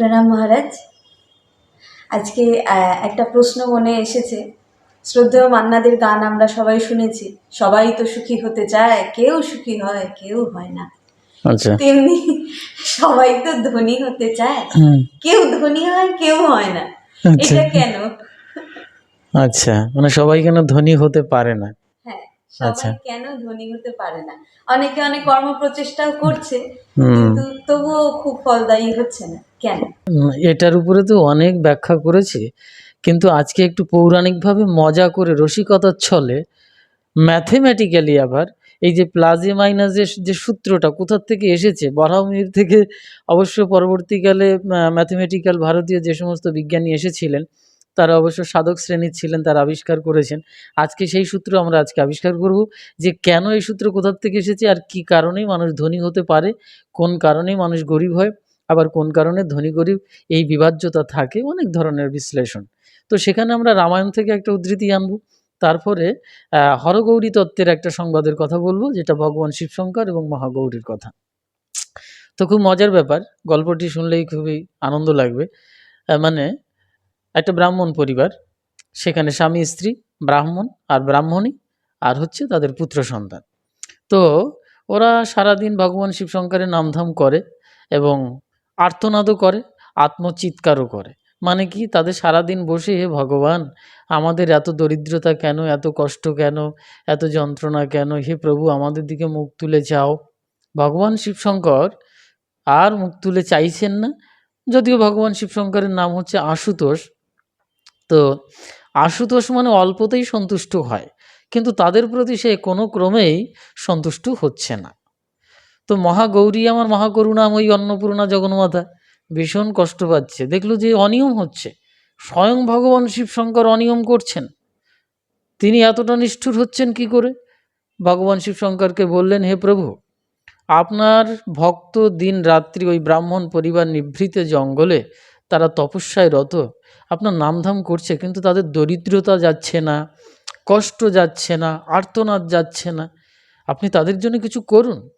প্রণাম মহারাজ। আজকে একটা প্রশ্ন মনে এসেছে। শ্রদ্ধেয় মান্নাদের গান আমরা সবাই শুনেছি। সবাই তো সুখী হতে চায় কেউ সুখী হয় কেউ হয় না। আচ্ছা। তেমনি সবাই তো ধনী হতে চায়। কেউ ধনী হয় কেউ হয় না। আচ্ছা। এটা কেন? আচ্ছা মানে সবাই কেন ধনী হতে পারে না। সবাই কেন ধনী হতে পারে না? অনেকে অনেক কর্ম প্রচেষ্টাও করছে কিন্তু তবুও খুব ফলদায়ী হচ্ছে না। কেন? এটার উপরে তো অনেক ব্যাখ্যা করেছি কিন্তু আজকে একটু পৌরাণিকভাবে মজা করে রসিকতার ছলে ম্যাথেম্যাটিক্যালি আবার এই যে প্লাজে মাইনাসের যে সূত্রটা কোথার থেকে এসেছে বরাহমির থেকে অবশ্য পরবর্তীকালে ম্যাথমেটিক্যাল ভারতীয় যে সমস্ত বিজ্ঞানী এসেছিলেন তারা অবশ্য সাধক শ্রেণির ছিলেন, তারা আবিষ্কার করেছেন। আজকে সেই সূত্র আমরা আজকে আবিষ্কার করব যে কেন এই সূত্র কোথার থেকে এসেছে আর কি কারণেই মানুষ ধনী হতে পারে, কোন কারণেই মানুষ গরিব হয়, আবার কোন কারণে ধনী গরিব এই বিভাজ্যতা থাকে, অনেক ধরনের বিশ্লেষণ। তো সেখানে আমরা রামায়ণ থেকে একটা উদ্ধৃতি আনব। তারপরে হরগৌরী তত্ত্বের একটা সংবাদের কথা বলব, যেটা ভগবান শিবশঙ্কর এবং মহাগৌরীর কথা। তো খুব মজার ব্যাপার, গল্পটি শুনলেই খুবই আনন্দ লাগবে। মানে একটা ব্রাহ্মণ পরিবার। সেখানে স্বামী, স্ত্রী, ব্রাহ্মণ আর ব্রাহ্মণী আর হচ্ছে তাদের পুত্র সন্তান। তো ওরা সারাদিন ভগবান শিবশঙ্করের নামধাম করে এবং আর্তনাদও করে, আত্মচিৎকারও করে। মানে কি তাদের সারাদিন বসে হে ভগবান, আমাদের এত দরিদ্রতা কেন, এত কষ্ট কেন, এত যন্ত্রণা কেন, হে প্রভু আমাদের দিকে মুখ তুলে চাও। ভগবান শিবশঙ্কর আর মুখ তুলে চাইছেন না। যদিও ভগবান শিবশঙ্করের নাম হচ্ছে আশুতোষ তো আশুতোষ মানে অল্পতেই সন্তুষ্ট হয়, কিন্তু তাদের প্রতি সে কোনো ক্রমেই সন্তুষ্ট হচ্ছে না। তো মহাগৌরী আমার মহাকরুণাময়ী অন্নপূর্ণা জগন্মাতা, ভীষণ কষ্ট পাচ্ছে। দেখল যে অনিয়ম হচ্ছে। স্বয়ং ভগবান শিবশঙ্কর অনিয়ম করছেন। তিনি এতটা নিষ্ঠুর হচ্ছেন কি করে? ভগবান শিবশঙ্করকে বললেন, হে প্রভু, আপনার ভক্ত দিন রাত্রি ওই ব্রাহ্মণ পরিবার নিভৃত জঙ্গলে, তারা তপস্যায় রত। আপনার নামধাম করছে, কিন্তু তাদের দরিদ্রতা যাচ্ছে না, কষ্ট যাচ্ছে না, আর্তনাদ যাচ্ছে না। আপনি তাদের জন্য কিছু করুন।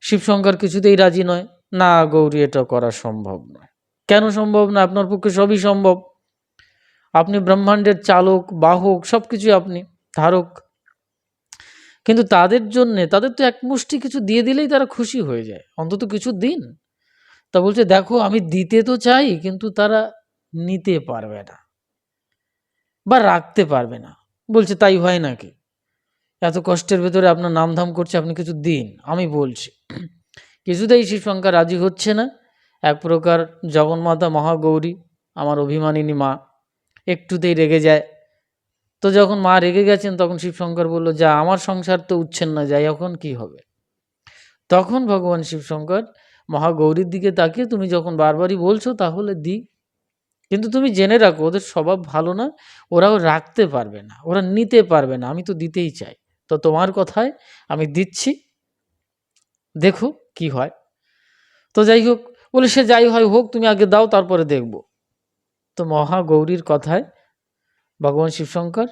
শিবশঙ্কর কিছুতেই রাজি নয়। না গৌরী, এটা করা সম্ভব নয়। কেন সম্ভব না? আপনার পক্ষে সবই সম্ভব। আপনি ব্রহ্মাণ্ডের চালক, বাহক সব কিছুই আপনি, ধারক। কিন্তু তাদের জন্যে, তাদের তো এক মুষ্টি কিছু দিয়ে দিলেই তারা খুশি হয়ে যায়। অন্তত কিছু দিন। তা বলছে, দেখো, আমি দিতে তো চাই, কিন্তু তারা নিতে পারবে না বা রাখতে পারবে না। বলছে, তাই হয় নাকি? এত কষ্টের ভেতরে আপনার নামধাম করছে, আপনি কিছু দিন, আমি বলছি। কিছুতেই শিবশঙ্কর রাজি হচ্ছে না। এক প্রকার জগন্মাতা মহাগৌরী, আমার অভিমানিনী মা, একটুতেই রেগে যায়। তো যখন মা রেগে গেছেন, তখন শিবশঙ্কর বলল, যা, আমার সংসার তো উঠছেন না, যাই, এখন কি হবে? তখন ভগবান শিবশঙ্কর মহাগৌরীর দিকে তাকিয়ে, তুমি যখন বারবারই বলছো, তাহলে দি কিন্তু তুমি জেনে রাখো, ওদের স্বভাব ভালো না, ওরাও রাখতে পারবে না, ওরা নিতে পারবে না, আমি তো দিতেই চাই। তো তোমার কথায় আমি দিচ্ছি, দেখো কি হয়। তো যাই হোক, বলে সে যাই হয় হোক, তুমি আগে দাও, তারপরে দেখব। তো মহাগৌরীর কথায় ভগবান শিবশঙ্কর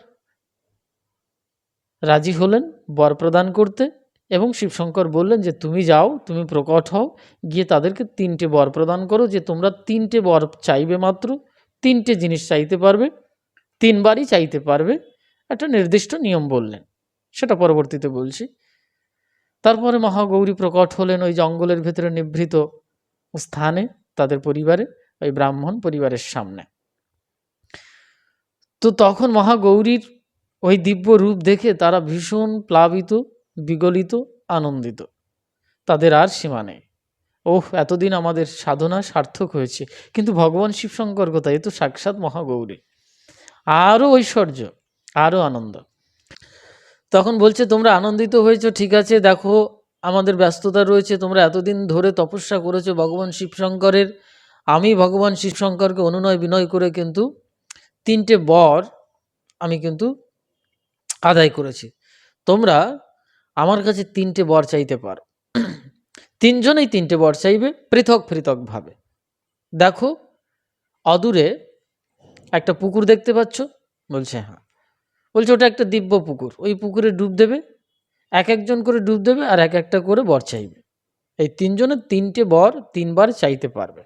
রাজি হলেন, বর প্রদান করতে। এবং শিবশঙ্কর বললেন যে, তুমি যাও, তুমি প্রকট হও, গিয়ে তাদেরকে তিনটে বর প্রদান করো, যে তোমরা তিনটে বর চাইবে মাত্র, তিনটে জিনিস চাইতে পারবে, তিনবারই চাইতে পারবে। একটা নির্দিষ্ট নিয়ম বললেন, সেটা পরবর্তীতে বলছি। তারপরে মহাগৌরী প্রকট হলেন ওই জঙ্গলের ভেতরে নিভৃত স্থানে, তাদের পরিবারে, ওই ব্রাহ্মণ পরিবারের সামনে। তো তখন মহাগৌরীর ওই দিব্য রূপ দেখে তারা ভীষণ প্লাবিত বিগলিত, আনন্দিত। তাদের আর সীমা নেই। ওহ, এতদিন আমাদের সাধনা সার্থক হয়েছে, কিন্তু ভগবান শিবশঙ্কর কথা এ তো সাক্ষাৎ মহাগৌরী। আরও ঐশ্বর্য আরও আনন্দ। তখন বলছে, তোমরা আনন্দিত হয়েছো, ঠিক আছে, দেখো, আমাদের ব্যস্ততা রয়েছে, তোমরা এতদিন ধরে তপস্যা করেছ ভগবান শিবশঙ্করের। আমি ভগবান শিবশঙ্করকে অনুনয় বিনয় করে কিন্তু তিনটে বর আমি কিন্তু আদায় করেছি। তোমরা আমার কাছে তিনটে বর চাইতে পারো। তিনজনেই তিনটে বর চাইবে, পৃথক পৃথকভাবে দেখো, অদূরে একটা পুকুর দেখতে পাচ্ছ? বলছে হ্যাঁ। বলছে, ওটা একটা দিব্য পুকুর। ওই পুকুরে ডুব দেবে, এক একজন করে ডুব দেবে আর এক একটা করে বর চাইবে। এই তিনজনের তিনটে বর তিনবার চাইতে পারবে।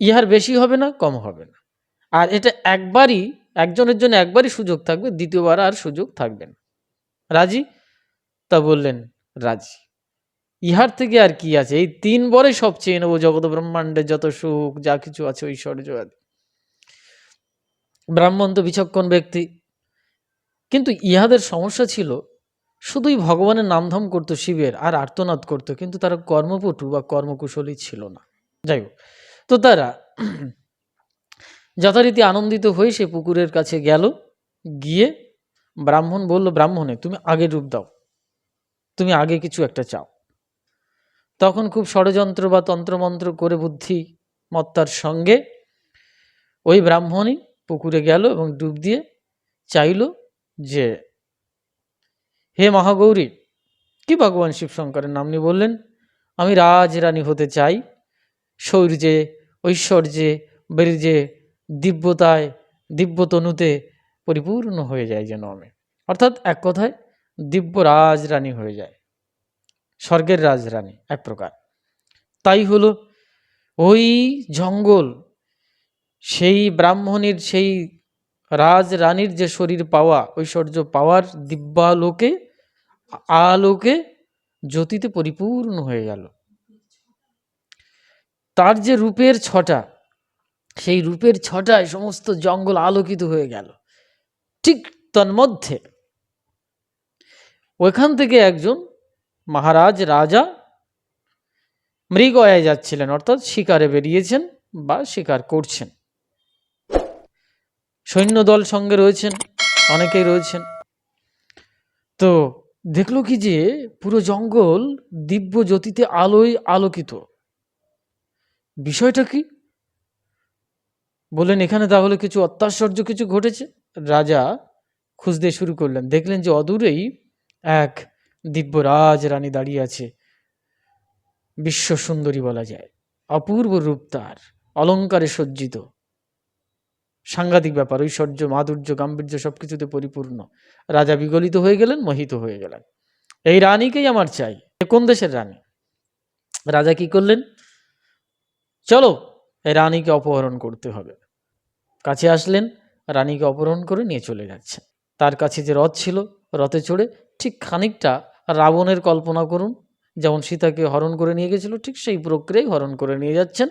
ইহার বেশি হবে না, কম হবে না। আর এটা একবারই একজনের জন্য একবারই সুযোগ থাকবে, দ্বিতীয়বার আর সুযোগ থাকবে না। রাজি? তা বললেন, রাজি। ইহার থেকে আর কি আছে? এই তিন বরে সব চেয়ে নেব, জগৎ ব্রহ্মাণ্ডের যত সুখ, যা কিছু আছে ঐশ্বর্য আদি। ব্রাহ্মণ তো বিচক্ষণ ব্যক্তি। কিন্তু ইহাদের সমস্যা ছিল, শুধুই ভগবানের নামধাম করতো শিবের আর আর্তনাদ করতো, কিন্তু তারা কর্মপটু বা কর্মকুশলী ছিল না। যাই হোক, তো তারা যথারীতি আনন্দিত হয়ে সে পুকুরের কাছে গেল। গিয়ে ব্রাহ্মণ বলল, ব্রাহ্মণে, তুমি আগে ডুব দাও। তুমি আগে কিছু একটা চাও। তখন খুব ষড়যন্ত্র বা তন্ত্রমন্ত্র করে বুদ্ধি মত্তার সঙ্গে ওই ব্রাহ্মণই পুকুরে গেল এবং ডুব দিয়ে চাইল যে, হে মহাগৌরী, কি ভগবান শিবশঙ্করের নাম নিয়ে বললেন? আমি রাজরানী হতে চাই। শৌর্যে ঐশ্বর্যে, বীর্যে দিব্যতায়, দিব্যতনুতে পরিপূর্ণ হয়ে যায় যেন আমি। অর্থাৎ এক কথায় দিব্য রাজরানী হয়ে যায়। স্বর্গের রাজরানী, এক প্রকার। তাই হলো ওই জঙ্গল, সেই ব্রাহ্মণীর, সেই রাজরানীর যে শরীর পাওয়া, ঐশ্বর্য পাওয়ার দিব্যালোকে, আলোকে জ্যোতিতে পরিপূর্ণ হয়ে গেল। তার যে রূপের ছটা সেই রূপের ছটায় সমস্ত জঙ্গল আলোকিত হয়ে গেল। ঠিক তন্মধ্যে ওইখান থেকে একজন মহারাজ, রাজা মৃগয়ায় যাচ্ছিলেন, অর্থাৎ শিকারে বেরিয়েছেন বা শিকার করছেন। সৈন্যদল সঙ্গে রয়েছেন, অনেকেই রয়েছেন। তো দেখল কি যে পুরো জঙ্গল দিব্য জ্যোতিতে আলোয় আলোকিত। বিষয়টা কি? বললেন, এখানে তাহলে কিছু অত্যাশ্চর্য কিছু ঘটেছে? রাজা খুঁজতে শুরু করলেন। দেখলেন যে অদূরেই এক দিব্য রাজ রানী দাঁড়িয়ে আছে। বিশ্ব সুন্দরী বলা যায়। অপূর্ব রূপ তার। অলঙ্কারে সজ্জিত। সাংঘাতিক ব্যাপার, ঐশ্বর্য, মাধুর্য, গাম্ভীর্য সবকিছুতে পরিপূর্ণ। রাজা বিগলিত হয়ে গেলেন, মোহিত হয়ে গেলেন। এই রানীকেই আমার চাই। কোন দেশের রানী? রাজা কি করলেন? চলো, এই রানীকে অপহরণ করতে হবে। কাছে আসলেন, রানীকে অপহরণ করে নিয়ে চলে যাচ্ছে তার কাছে যে রথ ছিল, রথে চড়ে ঠিক খানিকটা রাবণের কল্পনা করুন, যেমন সীতাকে হরণ করে নিয়ে গেছিল, ঠিক সেই প্রক্রিয়ায় হরণ করে নিয়ে যাচ্ছেন,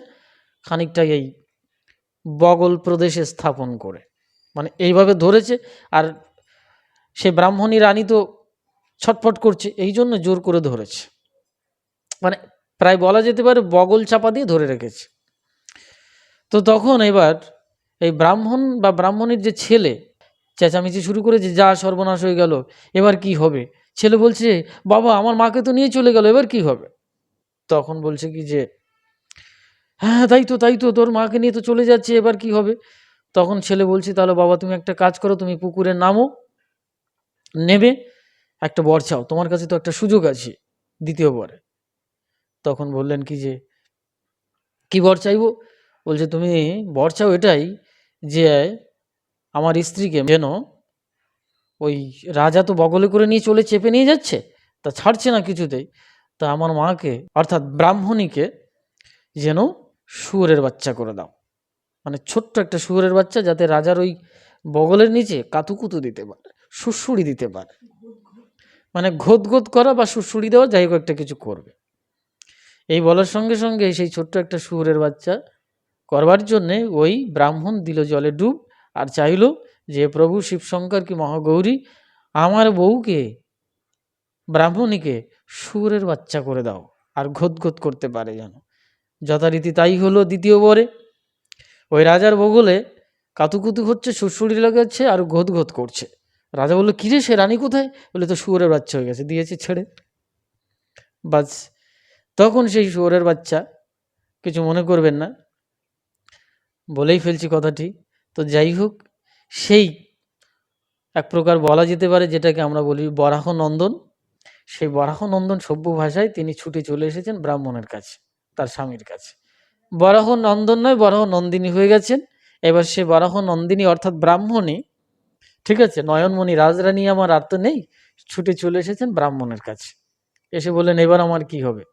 খানিকটা এই বগল প্রদেশে স্থাপন করে। মানে এইভাবে ধরেছে, আর সে ব্রাহ্মণী রানী তো ছটফট করছে, এই জন্য জোর করে ধরেছে। মানে প্রায় বলা যেতে পারে বগল চাপা দিয়ে ধরে রেখেছে। তো তখন এবার এই ব্রাহ্মণ বা ব্রাহ্মণের যে ছেলে, চেঁচামেচি শুরু করেছে যা সর্বনাশ হয়ে গেল, এবার কি হবে? ছেলে বলছে, বাবা, আমার মাকে তো নিয়ে চলে গেল, এবার কি হবে? তখন বলছে কি যে হ্যাঁ তাই তো তাই তো, তোর মাকে নিয়ে তো চলে যাচ্ছে, এবার কি হবে? তখন ছেলে বলছে, তাহলে বাবা, তুমি একটা কাজ করো, তুমি পুকুরে নামো, নেবে, একটা বর চাও, তোমার কাছে তো একটা সুযোগ আছে দ্বিতীয় বরে তখন বললেন কি যে, কি বর চাইব? বলছে, তুমি বর চাও এটাই যে আমার স্ত্রীকে যেন ওই রাজা তো বগলে করে নিয়ে চলে চেপে নিয়ে যাচ্ছে, তা ছাড়ছে না কিছুতেই। তা আমার মাকে, অর্থাৎ ব্রাহ্মণীকে যেন শুয়োরের বাচ্চা করে দাও। মানে ছোট্ট একটা শুয়োরের বাচ্চা যাতে রাজার ওই বগলের নিচে কাতুকুতু দিতে পারে, সুড়সুড়ি দিতে পারে। মানে ঘোত ঘোত করা বা সুড়সুড়ি দেওয়া যাই হোক একটা কিছু করবে। এই বলার সঙ্গে সঙ্গে সেই ছোট্ট একটা শুয়োরের বাচ্চা করবার জন্যে ওই ব্রাহ্মণ দিল জলে ডুব আর চাইল যে, প্রভু শিবশঙ্কর কি মহাগৌরী, আমার বউকে, ব্রাহ্মণীকে সুরের বাচ্চা করে দাও আর ঘোত করতে পারে যেন। যথারীতি তাই হলো দ্বিতীয় বরে। ওই রাজার বগলে কাতুকুতু হচ্ছে, সুরসুরি লাগাচ্ছে আর ঘোত করছে। রাজা বলল, কিরে সে রানী কোথায়? বলে, তো শুয়োরের বাচ্চা হয়ে গেছে, দিয়েছে ছেড়ে। বাস, তখন সেই শুয়োরের বাচ্চা, কিছু মনে করবেন না। বলেই ফেলছি কথাটি। তো যাই হোক, সেই এক প্রকার বলা যেতে পারে যেটাকে আমরা বলি বরাহ নন্দন সেই বরাহ নন্দন সভ্য ভাষায় তিনি ছুটে চলে এসেছেন ব্রাহ্মণের কাছে, তার স্বামীর কাছে। বরাহ নন্দন নয় বরাহ নন্দিনী হয়ে গেছেন। এবার সে বরাহ নন্দিনী অর্থাৎ ব্রাহ্মণী, ঠিক আছে? নয়নমণি রাজরানী আমার আর তো নেই, ছুটে চলে এসেছেন ব্রাহ্মণের কাছে। এসে বললেন, এবার আমার কি হবে?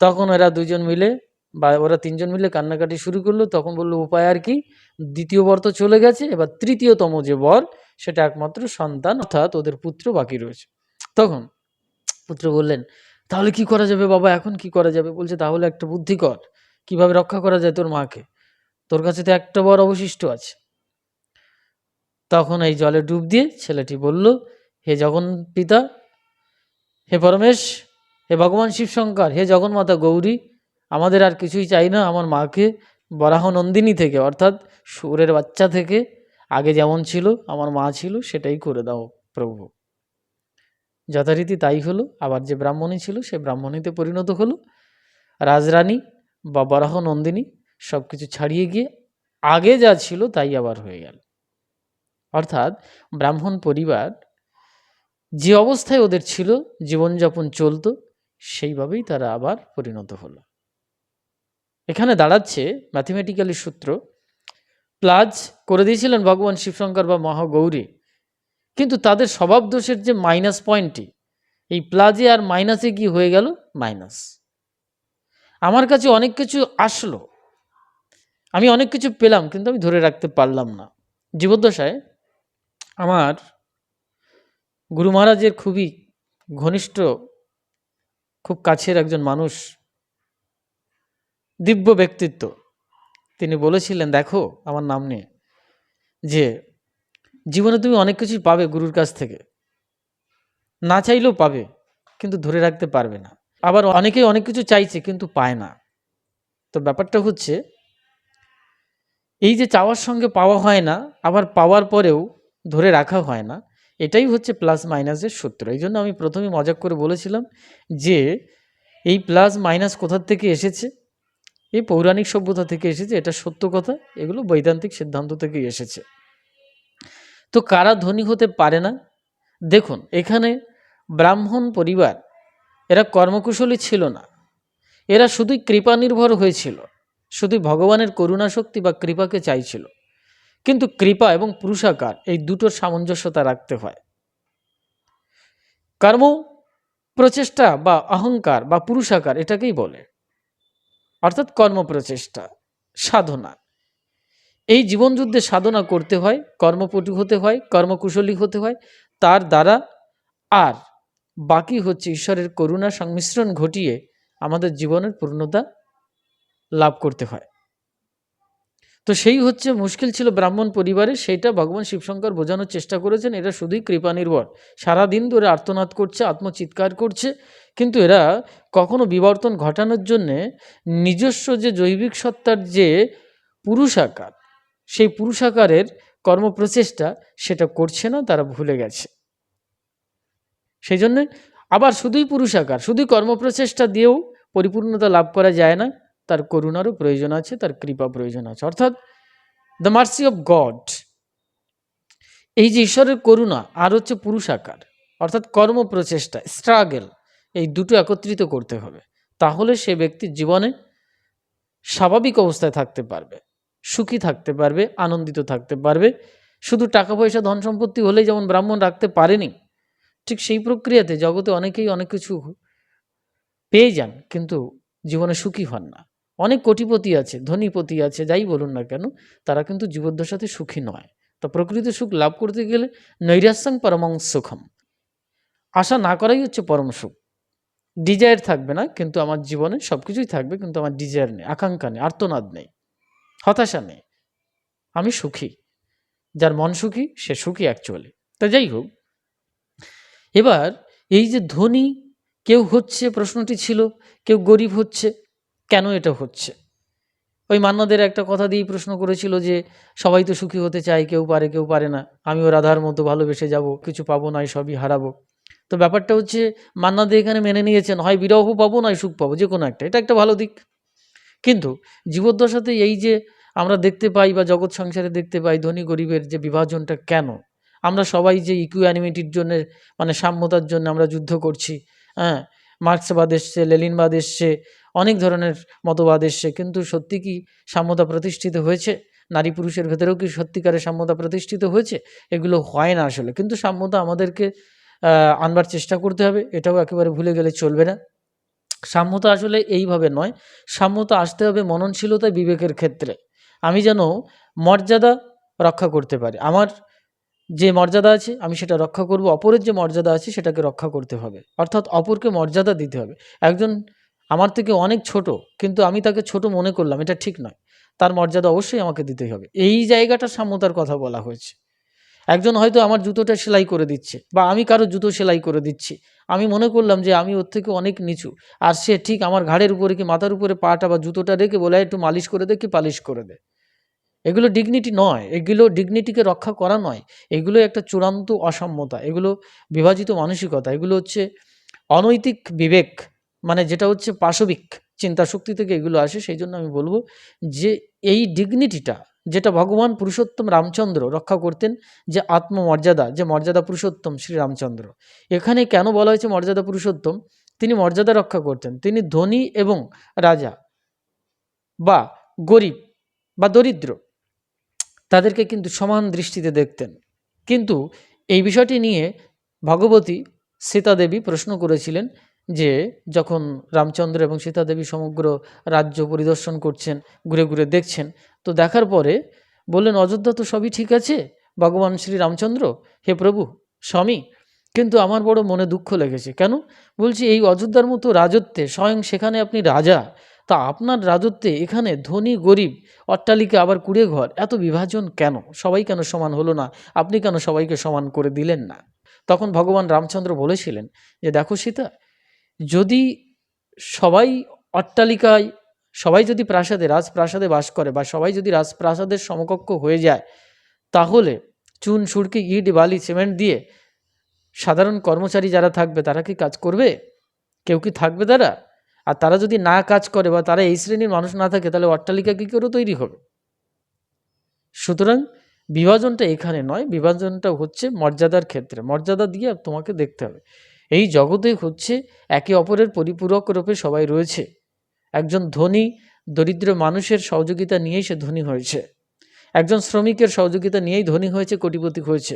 তখন এরা দুজন মিলে বা ওরা তিনজন মিলে কান্নাকাটি শুরু করল, তখন বলল, উপায় আর কি? দ্বিতীয় বর তো চলে গেছে, এবার তৃতীয়তম যে বর, সেটা একমাত্র সন্তান, অর্থাৎ ওদের পুত্র বাকি রয়েছে। তখন পুত্র বললেন, তাহলে কি করা যাবে বাবা? এখন কি করা যাবে? বলছে, তাহলে একটা বুদ্ধি কর, কীভাবে রক্ষা করা যায় তোর মাকে? তোর কাছে তো একটা বর অবশিষ্ট আছে। তখন এই জলে ডুব দিয়ে ছেলেটি বলল, হে জগন পিতা, হে পরমেশ, হে ভগবান শিবশঙ্কর, হে জগন্মাতা গৌরী আমাদের আর কিছুই চাই না আমার মাকে বরাহ নন্দিনী থেকে, অর্থাৎ সুরের বাচ্চা থেকে। আগে যেমন ছিল, আমার মা ছিল, সেটাই করে দাও প্রভু। যথারীতি তাই হলো, আবার যে ব্রাহ্মণী ছিল, সে ব্রাহ্মণীতে পরিণত হলো। রাজরানী বা বরাহ নন্দিনী সব কিছু ছাড়িয়ে গিয়ে আগে যা ছিল তাই আবার হয়ে গেল। অর্থাৎ ব্রাহ্মণ পরিবার যে অবস্থায় ওদের ছিল, জীবনযাপন চলতো, সেইভাবেই তারা আবার পরিণত হলো। এখানে দাঁড়াচ্ছে ম্যাথমেটিক্যালি সূত্র। প্লাজ করে দিয়েছিলেন ভগবান শিবশঙ্কর বা মহাগৌরী। কিন্তু তাদের স্বভাব দোষের যে মাইনাস পয়েন্টটি এই প্লাজে আর মাইনাসে কি হয়ে গেল? মাইনাস আমার কাছে অনেক কিছু আসলো। আমি অনেক কিছু পেলাম, কিন্তু আমি ধরে রাখতে পারলাম না। জীবদ্দশায় আমার গুরু মহারাজের খুবই ঘনিষ্ঠ, খুব কাছের একজন মানুষ দিব্য ব্যক্তিত্ব। তিনি বলেছিলেন, দেখো, আমার নাম নিয়ে, যে জীবনে তুমি অনেক কিছুই পাবে গুরুর কাছ থেকে। না চাইলেও পাবে, কিন্তু ধরে রাখতে পারবে না। আবার অনেকেই অনেক কিছু চাইছে, কিন্তু পায় না। তো ব্যাপারটা হচ্ছে, এই যে চাওয়ার সঙ্গে পাওয়া হয় না, আবার পাওয়ার পরেও ধরে রাখা হয় না, এটাই হচ্ছে প্লাস মাইনাসের সূত্র। এই জন্য আমি প্রথমে মজাক করে বলেছিলাম যে, এই প্লাস মাইনাস কোথার থেকে এসেছে? এই পৌরাণিক সভ্যতা থেকে এসেছে, এটা সত্য কথা, এগুলো বৈদান্তিক সিদ্ধান্ত থেকেই এসেছে। তো কারা ধনী হতে পারে না? দেখুন, এখানে ব্রাহ্মণ পরিবার, এরা কর্মকুশলী ছিল না। এরা শুধুই কৃপা নির্ভর হয়েছিল, শুধুই ভগবানের করুণা শক্তি বা কৃপাকে চাইছিল। কিন্তু কৃপা এবং পুরুষাকার, এই দুটোর সামঞ্জস্যতা রাখতে হয়। কর্ম প্রচেষ্টা বা অহংকার বা পুরুষাকার, এটাকেই বলে। অর্থাৎ কর্ম প্রচেষ্টা সাধনা। এই জীবনযুদ্ধে সাধনা করতে হয়, কর্মপটু হতে হয়, কর্মকুশলী হতে হয়, তার দ্বারা আর বাকি হচ্ছে ঈশ্বরের করুণা সংমিশ্রণ ঘটিয়ে আমাদের জীবনের পূর্ণতা লাভ করতে হয়। তো সেই হচ্ছে মুশকিল ছিল ব্রাহ্মণ পরিবারে, সেইটা ভগবান শিবশঙ্কর বোঝানোর চেষ্টা করেছেন, এরা শুধুই কৃপা নির্ভর সারাদিন ধরে আর্তনাদ করছে, আত্মচিৎকার করছে, কিন্তু এরা কখনো বিবর্তন ঘটানোর জন্যে নিজস্ব যে জৈবিক সত্তার যে পুরুষাকার, সেই পুরুষাকারের কর্মপ্রচেষ্টা সেটা করছে না, তারা ভুলে গেছে। সেই জন্যে আবার শুধুই পুরুষাকার, শুধুই কর্মপ্রচেষ্টা দিয়েও পরিপূর্ণতা লাভ করা যায় না। তার করুণারও প্রয়োজন আছে, তার কৃপা প্রয়োজন আছে। অর্থাৎ দ্য মার্সি অফ গড এই যে ঈশ্বরের করুণা আর হচ্ছে পুরুষাকার অর্থাৎ কর্মপ্রচেষ্টা স্ট্রাগেল এই দুটো একত্রিত করতে হবে। তাহলে সে ব্যক্তির জীবনে স্বাভাবিক অবস্থায় থাকতে পারবে, সুখী থাকতে পারবে, আনন্দিত থাকতে পারবে। শুধু টাকা পয়সা, ধন সম্পত্তি হলেই যেমন ব্রাহ্মণ রাখতে পারেনি, ঠিক সেই প্রক্রিয়াতে জগতে অনেকেই অনেক কিছু পেয়ে যান, কিন্তু জীবনে সুখী হন না। অনেক কোটিপতি আছে, ধনীপতি আছে, যাই বলুন না কেন, তারা কিন্তু জীবদ্দশাতে সুখী নয়। তো প্রকৃত সুখ লাভ করতে গেলে নৈরাস্যাং পরমং সুখম। আশা না করাই হচ্ছে পরম সুখ। ডিজায়ার থাকবে না, কিন্তু আমার জীবনে সব কিছুই থাকবে, কিন্তু আমার ডিজায়ার নেই, আকাঙ্ক্ষা নেই, আর্তনাদ নেই, হতাশা নেই। আমি সুখী। যার মন সুখী, সে সুখী অ্যাকচুয়ালি তা যাই হোক, এবার এই যে ধনী, কেউ হচ্ছে, প্রশ্নটি ছিল, কেউ গরিব হচ্ছে কেন এটা হচ্ছে? ওই মান্নাদের একটা কথা দিয়েই প্রশ্ন করেছিল যে, সবাই তো সুখী হতে চায়, কেউ পারে কেউ পারে না। আমিও রাধার মতো ভালোবেসে যাব, কিছু পাবো নয় সবই হারাবো। তো ব্যাপারটা হচ্ছে, মান্নাদে এখানে মেনে নিয়েছেন, হয় বিরহ পাবো নয় সুখ পাবো, যে কোনো একটা। এটা একটা ভালো দিক। কিন্তু জীবদ্দশাতে এই যে আমরা দেখতে পাই বা জগৎ সংসারে দেখতে পাই ধনী গরিবের যে বিভাজনটা কেন? আমরা সবাই যে ইকুয়ানিমিটির জন্য মানে সাম্যতার জন্য আমরা যুদ্ধ করছি হ্যাঁ? মার্ক্সবাদ এসছে লেলিনবাদ এসছে অনেক ধরনের মতবাদ এসছে, কিন্তু সত্যি কি সাম্যতা প্রতিষ্ঠিত হয়েছে? নারী পুরুষের ভেতরেও কি সত্যিকারের সাম্যতা প্রতিষ্ঠিত হয়েছে? এগুলো হয় না আসলে, কিন্তু সাম্যতা আমাদেরকে আনবার চেষ্টা করতে হবে, এটাও একেবারে ভুলে গেলে চলবে না। সাম্যতা আসলে এইভাবে নয়, সাম্যতা আসতে হবে মননশীলতা বিবেকের ক্ষেত্রে। আমি যেন মর্যাদা রক্ষা করতে পারি, আমার যে মর্যাদা আছে আমি সেটা রক্ষা করব, অপরের যে মর্যাদা আছে সেটাকে রক্ষা করতে হবে, অর্থাৎ অপরকে মর্যাদা দিতে হবে। একজন আমার থেকে অনেক ছোট, কিন্তু আমি তাকে ছোট মনে করলাম, এটা ঠিক নয়। তার মর্যাদা অবশ্যই আমাকে দিতেই হবে। এই জায়গাটা সাম্যতার কথা বলা হয়েছে। একজন হয়তো আমার জুতোটা সেলাই করে দিচ্ছে, বা আমি কারও জুতো সেলাই করে দিচ্ছি। আমি মনে করলাম যে আমি ওর থেকে অনেক নিচু, আর সে ঠিক আমার ঘাড়ের উপরে কি মাথার উপরে পাটা বা জুতোটা রেখে বলে, একটু মালিশ করে দে কি পালিশ করে দে? এগুলো ডিগনিটি নয়। এগুলো ডিগনিটিকে রক্ষা করা নয়। এগুলো একটা চূড়ান্ত অসাম্যতা। এগুলো বিভাজিত মানসিকতা। এগুলো হচ্ছে অনৈতিক বিবেক। মানে যেটা হচ্ছে পাশবিক চিন্তা শক্তি থেকে এগুলো আসে, সেই জন্য আমি বলব যে এই ডিগনিটিটা যেটা ভগবান পুরুষোত্তম রামচন্দ্র রক্ষা করতেন যে আত্মমর্যাদা, যে মর্যাদা পুরুষোত্তম শ্রী রামচন্দ্র। এখানে কেন বলা হয়েছে মর্যাদা পুরুষোত্তম? তিনি মর্যাদা রক্ষা করতেন। তিনি ধনী এবং রাজা বা গরিব বা দরিদ্র, তাদেরকে কিন্তু সমান দৃষ্টিতে দেখতেন। কিন্তু এই বিষয়টি নিয়ে ভগবতী সীতাদেবী প্রশ্ন করেছিলেন যে যখন রামচন্দ্র এবং সীতাদেবী সমগ্র রাজ্য পরিদর্শন করছেন, ঘুরে ঘুরে দেখছেন, তো দেখার পরে বললেন, অযোধ্যা তো সবই ঠিক আছে। ভগবান শ্রী রামচন্দ্র? হে প্রভু, স্বামী। কিন্তু আমার বড় মনে দুঃখ লেগেছে। কেন? বলছি, এই অযোধ্যার মতো রাজত্বে স্বয়ং সেখানে আপনি রাজা। তা আপনার রাজত্বে এখানে ধনী, গরিব, অট্টালিকা, আবার কুড়ে ঘর, এত বিভাজন কেন? সবাই কেন সমান হলো না? আপনি কেন সবাইকে সমান করে দিলেন না? তখন ভগবান রামচন্দ্র বলেছিলেন যে, দেখো সীতা যদি সবাই অট্টালিকায়, সবাই যদি প্রাসাদে, রাজপ্রাসাদে বাস করে বা সবাই যদি রাজপ্রাসাদের সমকক্ষ হয়ে যায়, তাহলে চুন, সুরকি, ইট, বালি, সিমেন্ট দিয়ে সাধারণ কর্মচারী যারা থাকবে, তারা কি কাজ করবে? কেউ কি থাকবে তারা? আর তারা যদি না কাজ করে বা তারা এই শ্রেণির মানুষ না থাকে, তাহলে অট্টালিকা কী করে তৈরি হবে? সুতরাং বিভাজনটা এখানে নয়, বিভাজনটা হচ্ছে মর্যাদার ক্ষেত্রে। মর্যাদা দিয়ে তোমাকে দেখতে হবে। এই জগতে হচ্ছে একে অপরের পরিপূরক রূপে সবাই রয়েছে। একজন ধনী, দরিদ্র মানুষের সহযোগিতা নিয়েই সে ধনী হয়েছে। একজন শ্রমিকের সহযোগিতা নিয়েই ধনী হয়েছে, কোটিপতি হয়েছে।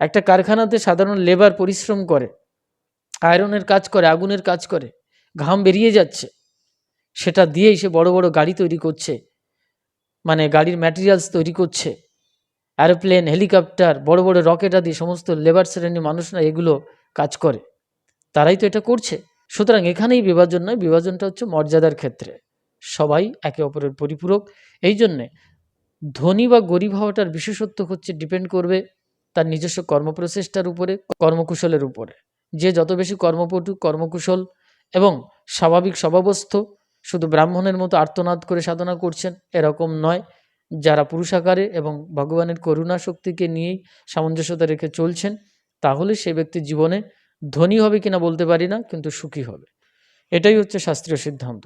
একটা কারখানাতে সাধারণ লেবার পরিশ্রম করে, আয়রনের কাজ করে, আগুনের কাজ করে, ঘাম বেরিয়ে যাচ্ছে। সেটা দিয়েই সে বড় বড় গাড়ি তৈরি করছে মানে গাড়ির ম্যাটেরিয়ালস তৈরি করছে। অ্যারোপ্লেন হেলিকপ্টার বড় বড় রকেট আদি সমস্ত লেবার শ্রেণির মানুষরা এগুলো কাজ করে। তারাই তো এটা করছে। সুতরাং এখানেই বিভাজন নয়, বিভাজনটা হচ্ছে মর্যাদার ক্ষেত্রে। সবাই একে অপরের পরিপূরক। এই জন্যে ধনী বা গরিব হওয়াটার বিশেষত্ব হচ্ছে ডিপেন্ড করবে তার নিজস্ব কর্মপ্রচেষ্টার উপরে, কর্মকুশলের উপরে। যে যত বেশি কর্মপটু, কর্মকুশল এবং স্বাভাবিক স্বভাবস্থ, শুধু ব্রাহ্মণের মতো আর্তনাদ করে সাধনা করছেন, এরকম নয়। যারা পুরুষাকারে এবং ভগবানের করুণা শক্তিকে নিয়েই সামঞ্জস্যতা রেখে চলছেন তাহলে সে ব্যক্তি জীবনে ধনী হবে কিনা বলতে পারি না, কিন্তু সুখী হবে। এটাই হচ্ছে শাস্ত্রীয় সিদ্ধান্ত।